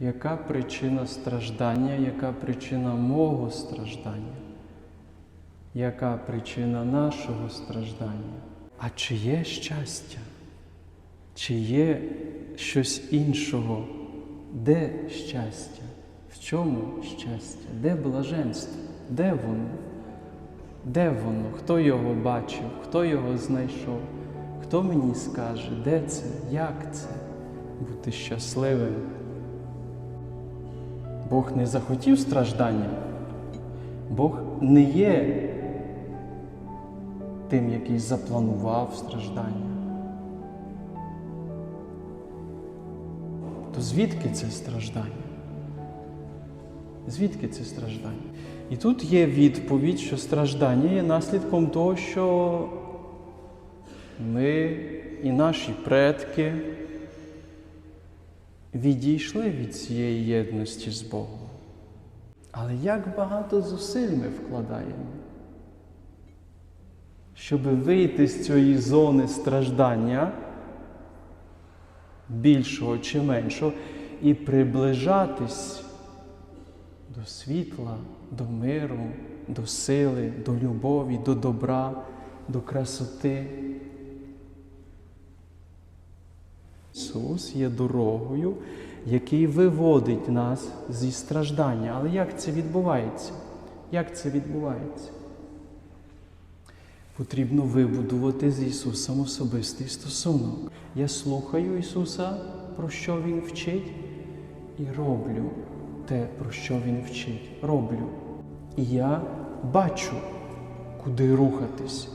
яка причина страждання, яка причина мого страждання, яка причина нашого страждання. А чи є щастя? Чи є щось іншого? Де щастя? В чому щастя? Де блаженство? Де воно? Де воно? Хто його бачив? Хто його знайшов? Хто мені скаже, де це? Як це? Бути щасливим? Бог не захотів страждання. Бог не є тим, який запланував страждання. То звідки це страждання? Звідки це страждання? І тут є відповідь, що страждання є наслідком того, що ми і наші предки відійшли від цієї єдності з Богом. Але як багато зусиль ми вкладаємо, щоб вийти з цієї зони страждання, більшого чи меншого, і приближатись до світла, до миру, до сили, до любові, до добра, до красоти. Ісус є дорогою, який виводить нас зі страждання. Але як це відбувається? Як це відбувається? Потрібно вибудувати з Ісусом особистий стосунок. Я слухаю Ісуса, про що Він вчить, і роблю те, про що Він вчить. Роблю. І я бачу, куди рухатись.